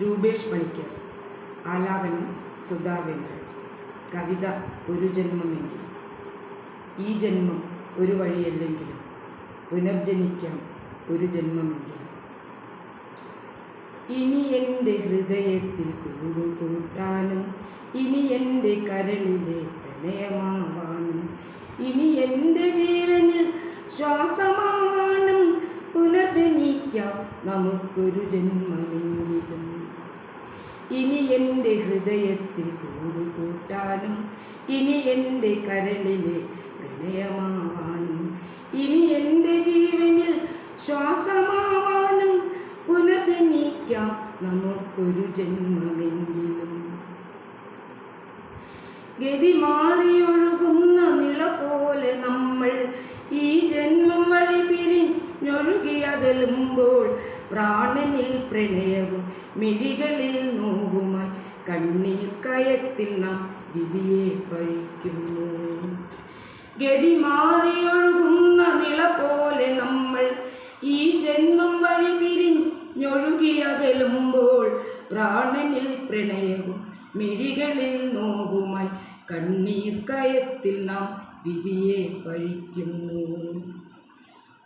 രൂപേഷ് പണിക്കർ ആലാപനം സുധാ വെങ്കരാജ് കവിത ഒരു ജന്മമെങ്കിൽ ഈ ജന്മം ഒരു വഴിയല്ലെങ്കിലും പുനർജനിക്കാം ഒരു ജന്മമെങ്കിലും. ഇനി എന്റെ ഹൃദയത്തിൽ കൂടുകൂട്ടാനും ഇനി എന്റെ കരളിലെ പ്രണയമാവാനും ഇനി എന്റെ ജീവനിൽ ശ്വാസമാവാനും പുനർജനിക്കാം നമുക്കൊരു ജന്മമെങ്കിലും. ഇനി എന്റെ ഹൃദയത്തിൽ കൂടുകൂട്ടാനും ഇനി എന്റെ കരളിലെ പ്രണയമാവാനും ഇനി എന്റെ ജീവനിൽ ശ്വാസമാവാനും പുനർജനിക്കാം നമുക്കൊരു ജന്മമെങ്കിലും. ഗതി മാറിയൊഴുകുന്ന പിരിഞ്ഞൊഴുകിയകലുമ്പോൾ പ്രാണനിൽ പ്രണയവും മിഴികളിൽ നോവുമായി കണ്ണീർ കയത്തിൽ നാം വിധിയെ പഴിക്കുന്നു. ഗതി മാറിയൊഴുകുന്ന നിള പോലെ നമ്മൾ ഈ ജന്മം വഴി പിരിഞ്ഞൊഴുകിയകലുമ്പോൾ പ്രാണനിൽ പ്രണയവും മിഴികളിൽ നോവുമായി കണ്ണീർ കയത്തിൽ നാം വിധിയെ പഴിക്കുന്നു.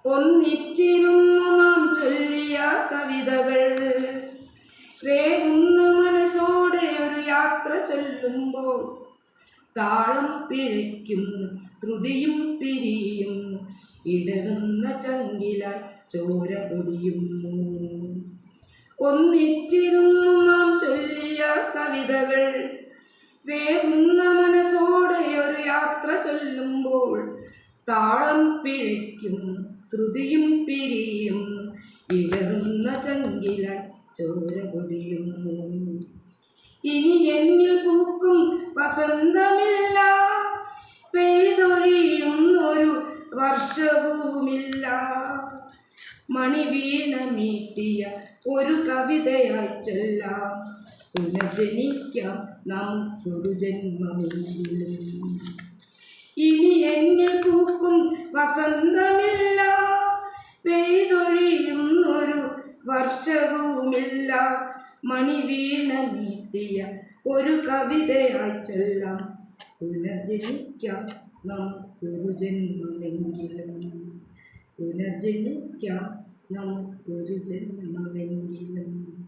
ഒന്നിച്ചിരുന്നു നാം ചൊല്ലിയ കവിതകൾ. വേകുന്ന മനസ്സോടെ ഒരു യാത്ര ചൊല്ലുമ്പോൾ താളം പിഴയ്ക്കുന്നു ശ്രുതിയും പിരിയുന്നു ഇടകുന്ന ചങ്കില ചോര പൊടിയുന്നു. ഒന്നിച്ചിരുന്നു നാം ചൊല്ലിയ കവിതകൾ. വേകുന്ന മനസ്സോടെ ഒരു യാത്ര ചൊല്ലുമ്പോൾ താളം പിഴയ്ക്കും ശ്രുതിയും പിരിയും ഇഴറുന്ന ചങ്കില ചോര ഇനി എന്നിൽ പൂക്കും വസന്തമില്ല പെയ്തൊഴിയുന്നൊരു വർഷവുമില്ല. മണി വീണ മീട്ടിയ ഒരു കവിതയായി ചൊല്ലാം പുനർജനിക്കാം നമുക്കൊരു ജന്മമെങ്കിലും. ഇനി എന്നിൽ പൂക്കും വസന്തമില്ല. പെയ്തൊഴിയുന്നൊരു വർഷവുമില്ല. മണി വീണ മീട്ടിയ ഒരു കവിതയായി ചെല്ലാം. പുനർജനിക്കാം നമുക്കൊരു ജന്മമെങ്കിലും. പുനർജനിക്കാം നമുക്കൊരു ജന്മമെങ്കിലും.